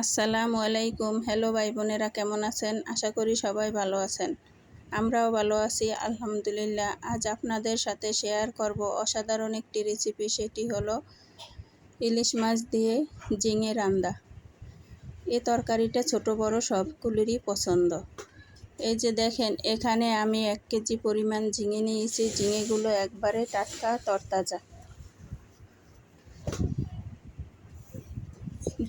আসসালামু আলাইকুম। হ্যালো ভাই বোনেরা, কেমন আছেন? আশা করি সবাই ভালো আছেন। আমরাও ভালো আছি, আলহামদুলিল্লাহ। আজ আপনাদের সাথে শেয়ার করব অসাধারণ একটি রেসিপি সেটি হলো ইলিশ মাছ দিয়ে ঝিঙে রান্দা। এ তরকারিটা ছোট, বড়, সবগুলিরই পছন্দ। এই যে দেখেন, এখানে আমি এক কেজি পরিমাণ ঝিঙে নিয়েছি। ঝিঙেগুলো একবারে টাটকা, তরতাজা।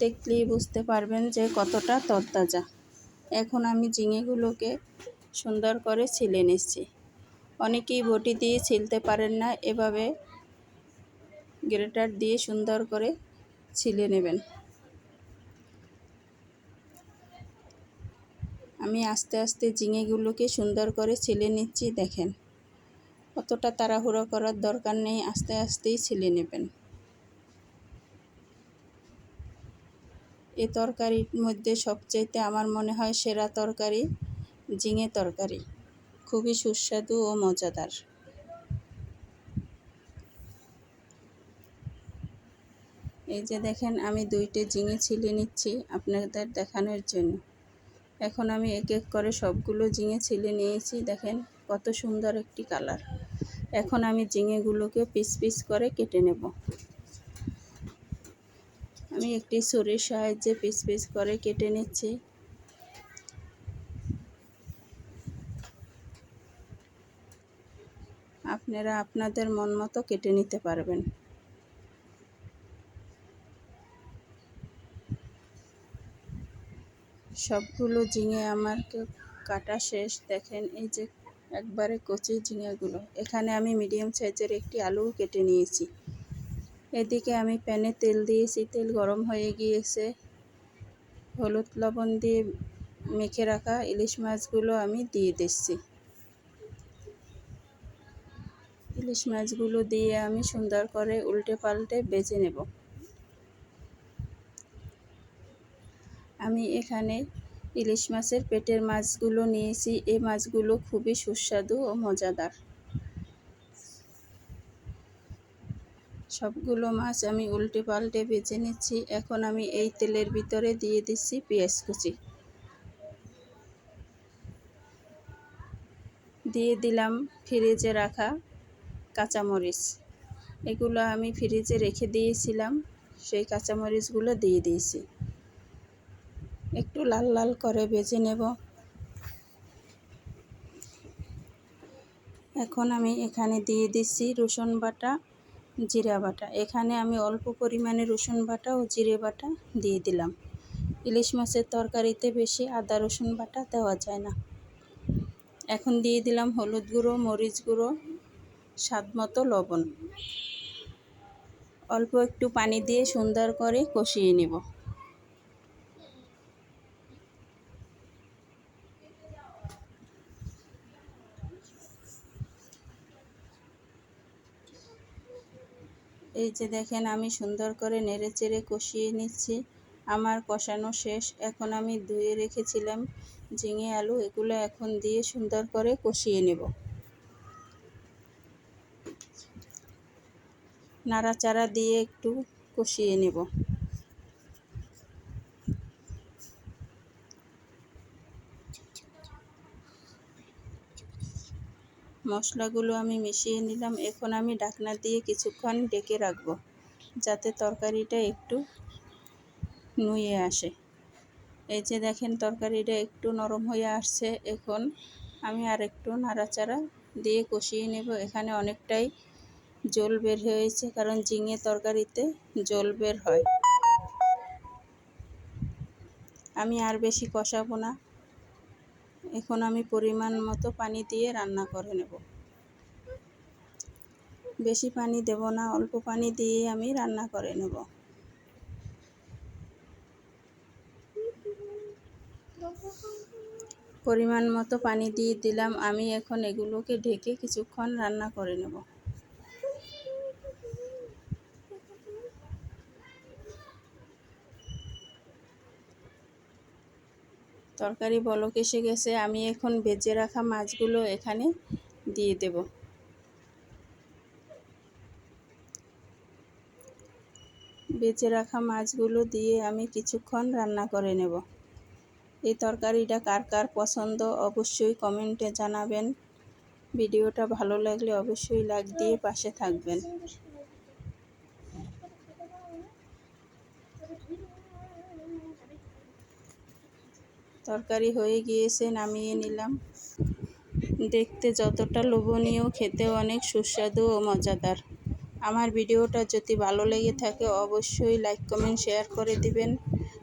দেখলেই বুঝতে পারবেন যে কতটা তরতাজা। এখন আমি ঝিঙেগুলোকে সুন্দর করে ছিলে নিচ্ছি। অনেকেই বটি দিয়ে ছিলতে পারেন না, এভাবে গ্রেটার দিয়ে সুন্দর করে ছিলে নেবেন। আমি আস্তে আস্তে ঝিঙেগুলোকে সুন্দর করে ছিলে নিচ্ছি, দেখেন। অতটা তাড়াহুড়ো করার দরকার নেই, আস্তে আস্তেই ছিলে নেবেন। এ তরকারির মধ্যে সবচাইতে আমার মনে হয় সেরা তরকারি ঝিঙে তরকারি। খুবই সুস্বাদু ও মজাদার। এই যে দেখেন, আমি দুইটে ঝিঙে ছিলে নিচ্ছি আপনাদের দেখানোর জন্য। এখন আমি এক এক করে সবগুলো ঝিঙে ছিলে নিয়েছি, দেখেন কত সুন্দর একটি কালার। এখন আমি ঝিঙেগুলোকে পিস পিস করে কেটে নেব। আমি একটি ছুরির সাহায্যে পিস পিস করে কেটে নিচ্ছি। আপনারা আপনাদের মন মতো কেটে নিতে পারবেন। সবগুলো ঝিঙে আমার কাটা শেষ। দেখেন, এই যে একবারে কচি ঝিঙেগুলো। এখানে আমি মিডিয়াম সাইজের একটি আলু কেটে নিয়েছি। এদিকে আমি প্যানে তেল দিয়েছি। তেল গরম হয়ে গিয়েছে। হলুদ লবণ দিয়ে মেখে রাখা ইলিশ মাছগুলো আমি দিয়ে দিচ্ছি। ইলিশ মাছগুলো দিয়ে আমি সুন্দর করে উল্টে পাল্টে বেজে নেব। আমি এখানে ইলিশ মাছের পেটের মাছগুলো নিয়েছি। এই মাছগুলো খুবই সুস্বাদু ও মজাদার। সবগুলো মাছ আমি উল্টে পাল্টে বেছে নিচ্ছি। এখন আমি এই তেলের ভিতরে দিয়ে দিচ্ছি পেঁয়াজ কুচি। দিয়ে দিলাম ফ্রিজে রাখা কাঁচামরিচ। এগুলো আমি ফ্রিজে রেখে দিয়েছিলাম, সেই কাঁচামরিচগুলো দিয়ে দিয়েছি। একটু লাল লাল করে বেজে নেব। এখন আমি এখানে দিয়ে দিচ্ছি রসুন বাটা। জিরা বাটা। এখানে আমি অল্প পরিমাণে রসুন বাটা ও জিরে বাটা দিয়ে দিলাম। ইলিশ মাছের তরকারিতে বেশি আদা রসুন বাটা দেওয়া যায় না। এখন দিয়ে দিলাম হলুদ গুঁড়ো, মরিচ গুঁড়ো, স্বাদ মতো লবণ। অল্প একটু পানি দিয়ে সুন্দর করে কষিয়ে নেব। এই যে দেখেন, আমি সুন্দর করে নেড়ে চেড়ে কষিয়ে নিচ্ছি। আমার কষানো শেষ। এখন আমি ধুয়ে রেখেছিলাম ঝিঙে আলু। এগুলো এখন দিয়ে সুন্দর করে কষিয়ে নেব। নাড়াচাড়া দিয়ে একটু কষিয়ে নেব। মশলাগুলো আমি মিশিয়ে নিলাম। এখন আমি ঢাকনা দিয়ে কিছুক্ষণ ডেকে রাখব, যাতে তরকারিটা একটু নুয়ে আসে। এই যে দেখেন, তরকারিটা একটু নরম হয়ে আসছে। এখন আমি আর একটু নাড়াচাড়া দিয়ে কষিয়ে নেব। এখানে অনেকটাই জল বের হয়েছে, কারণ ঝিঙে তরকারিতে জল বের হয়। আমি আর বেশি কষাবো না। এখন আমি পরিমাণ মতো পানি দিয়ে রান্না করে নেব। বেশি পানি দেব না, অল্প পানি দিয়ে আমি রান্না করে নেব। পরিমাণ মতো পানি দিয়ে দিলাম, আমি এখন এগুলোকে ঢেকে কিছুক্ষণ রান্না করে নেব। তরকারি বলক এসে গেছে, আমি এখন ভেজে রাখা মাছগুলো এখানে দিয়ে দেব। বেঁচে রাখা মাছগুলো দিয়ে আমি কিছুক্ষণ রান্না করে নেব। এই তরকারিটা কার কার পছন্দ অবশ্যই কমেন্টে জানাবেন। ভিডিওটা ভালো লাগলে অবশ্যই লাইক দিয়ে পাশে থাকবেন। তরকারি হয়ে গিয়েছে, নামিয়ে নিলাম। দেখতে যতটা লোভনীয় খেতে অনেক সুস্বাদু ও মজাদার। আমার ভিডিওটা যদি ভালো লেগে থাকে, অবশ্যই লাইক কমেন্ট শেয়ার করে দিবেন।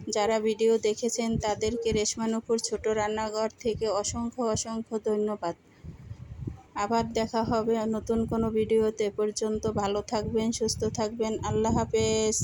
যারা ভিডিও দেখেছেন, তাদেরকে রেশমানুপুর ছোট রান্নাঘর থেকে অসংখ্য অসংখ্য ধন্যবাদ। আবার দেখা হবে নতুন কোনো ভিডিওতে। পর্যন্ত ভালো থাকবেন, সুস্থ থাকবেন। আল্লাহ হাফেজ।